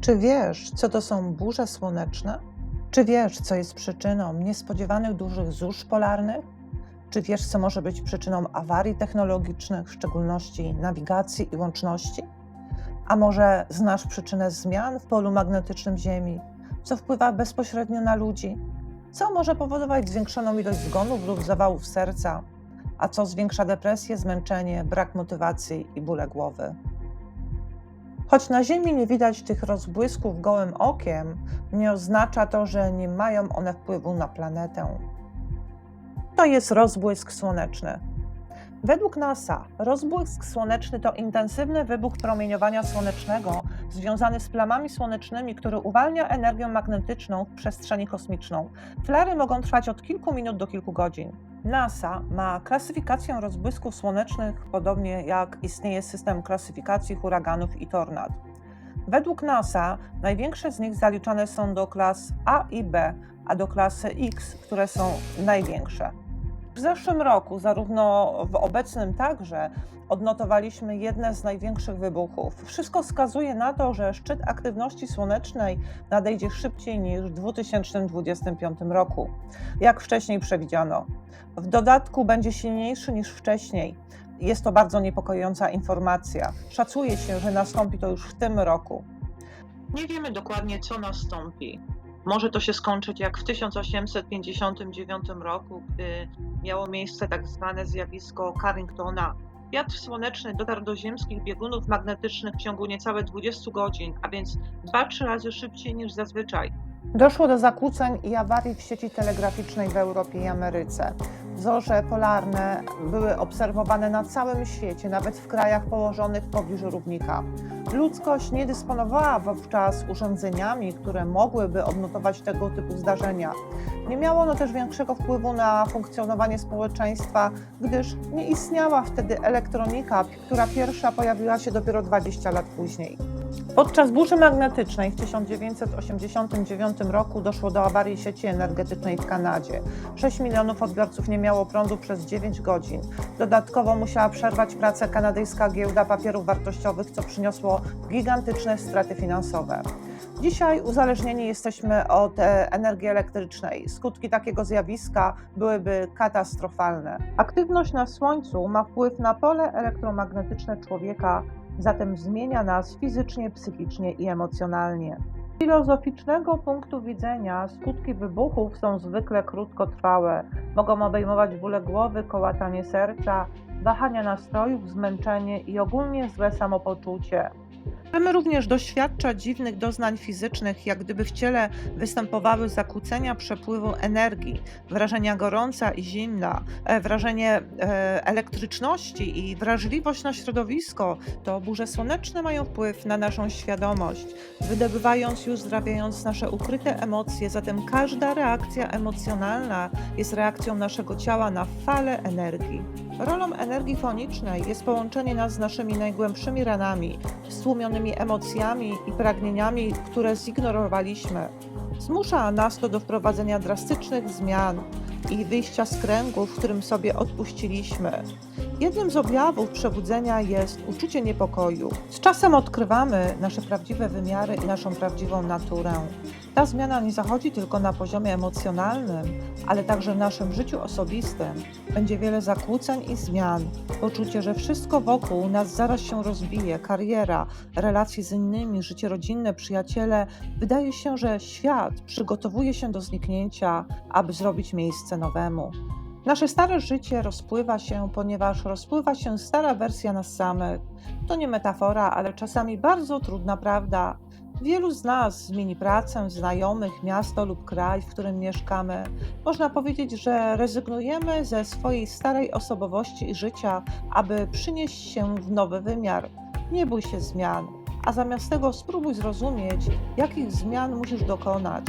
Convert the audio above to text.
Czy wiesz, co to są burze słoneczne? Czy wiesz, co jest przyczyną niespodziewanych dużych zórz polarnych? Czy wiesz, co może być przyczyną awarii technologicznych, w szczególności nawigacji i łączności? A może znasz przyczynę zmian w polu magnetycznym Ziemi, co wpływa bezpośrednio na ludzi? Co może powodować zwiększoną ilość zgonów lub zawałów serca? A co zwiększa depresję, zmęczenie, brak motywacji i bóle głowy? Choć na Ziemi nie widać tych rozbłysków gołym okiem, nie oznacza to, że nie mają one wpływu na planetę. To jest rozbłysk słoneczny. Według NASA rozbłysk słoneczny to intensywny wybuch promieniowania słonecznego związany z plamami słonecznymi, który uwalnia energię magnetyczną w przestrzeni kosmiczną. Flary mogą trwać od kilku minut do kilku godzin. NASA ma klasyfikację rozbłysków słonecznych, podobnie jak istnieje system klasyfikacji huraganów i tornad. Według NASA największe z nich zaliczane są do klas A i B, a do klasy X, które są największe. W zeszłym roku, zarówno w obecnym także, odnotowaliśmy jedne z największych wybuchów. Wszystko wskazuje na to, że szczyt aktywności słonecznej nadejdzie szybciej niż w 2025 roku, jak wcześniej przewidziano. W dodatku będzie silniejszy niż wcześniej. Jest to bardzo niepokojąca informacja. Szacuje się, że nastąpi to już w tym roku. Nie wiemy dokładnie, co nastąpi. Może to się skończyć jak w 1859 roku, gdy miało miejsce tak zwane zjawisko Carringtona. Wiatr słoneczny dotarł do ziemskich biegunów magnetycznych w ciągu niecałe 20 godzin, a więc 2-3 razy szybciej niż zazwyczaj. Doszło do zakłóceń i awarii w sieci telegraficznej w Europie i Ameryce. Zorze polarne były obserwowane na całym świecie, nawet w krajach położonych w pobliżu równika. Ludzkość nie dysponowała wówczas urządzeniami, które mogłyby odnotować tego typu zdarzenia. Nie miało ono też większego wpływu na funkcjonowanie społeczeństwa, gdyż nie istniała wtedy elektronika, która pierwsza pojawiła się dopiero 20 lat później. Podczas burzy magnetycznej w 1989 roku doszło do awarii sieci energetycznej w Kanadzie. 6 milionów odbiorców nie miało prądu przez 9 godzin. Dodatkowo musiała przerwać pracę kanadyjska giełda papierów wartościowych, co przyniosło gigantyczne straty finansowe. Dzisiaj uzależnieni jesteśmy od e, energii elektrycznej. Skutki takiego zjawiska byłyby katastrofalne. Aktywność na Słońcu ma wpływ na pole elektromagnetyczne człowieka, zatem zmienia nas fizycznie, psychicznie i emocjonalnie. Z filozoficznego punktu widzenia skutki wybuchów są zwykle krótkotrwałe. Mogą obejmować bóle głowy, kołatanie serca, wahania nastrojów, zmęczenie i ogólnie złe samopoczucie. Możemy również doświadczać dziwnych doznań fizycznych, jak gdyby w ciele występowały zakłócenia przepływu energii, wrażenia gorąca i zimna, e, wrażenie e, elektryczności i wrażliwość na środowisko. To burze słoneczne mają wpływ na naszą świadomość, wydobywając i uzdrawiając nasze ukryte emocje, zatem każda reakcja emocjonalna jest reakcją naszego ciała na falę energii. Rolą energii fonicznej jest połączenie nas z naszymi najgłębszymi ranami, stłumionymi emocjami i pragnieniami, które zignorowaliśmy. Zmusza nas to do wprowadzenia drastycznych zmian i wyjścia z kręgu, w którym sobie odpuściliśmy. Jednym z objawów przebudzenia jest uczucie niepokoju. Z czasem odkrywamy nasze prawdziwe wymiary i naszą prawdziwą naturę. Ta zmiana nie zachodzi tylko na poziomie emocjonalnym, ale także w naszym życiu osobistym. Będzie wiele zakłóceń i zmian. Poczucie, że wszystko wokół nas zaraz się rozbije, kariera, relacje z innymi, życie rodzinne, przyjaciele. Wydaje się, że świat przygotowuje się do zniknięcia, aby zrobić miejsce nowemu. Nasze stare życie rozpływa się, ponieważ rozpływa się stara wersja nas samych. To nie metafora, ale czasami bardzo trudna prawda. Wielu z nas zmieni pracę, znajomych, miasto lub kraj, w którym mieszkamy. Można powiedzieć, że rezygnujemy ze swojej starej osobowości i życia, aby przynieść się w nowy wymiar. Nie bój się zmian, a zamiast tego spróbuj zrozumieć, jakich zmian musisz dokonać.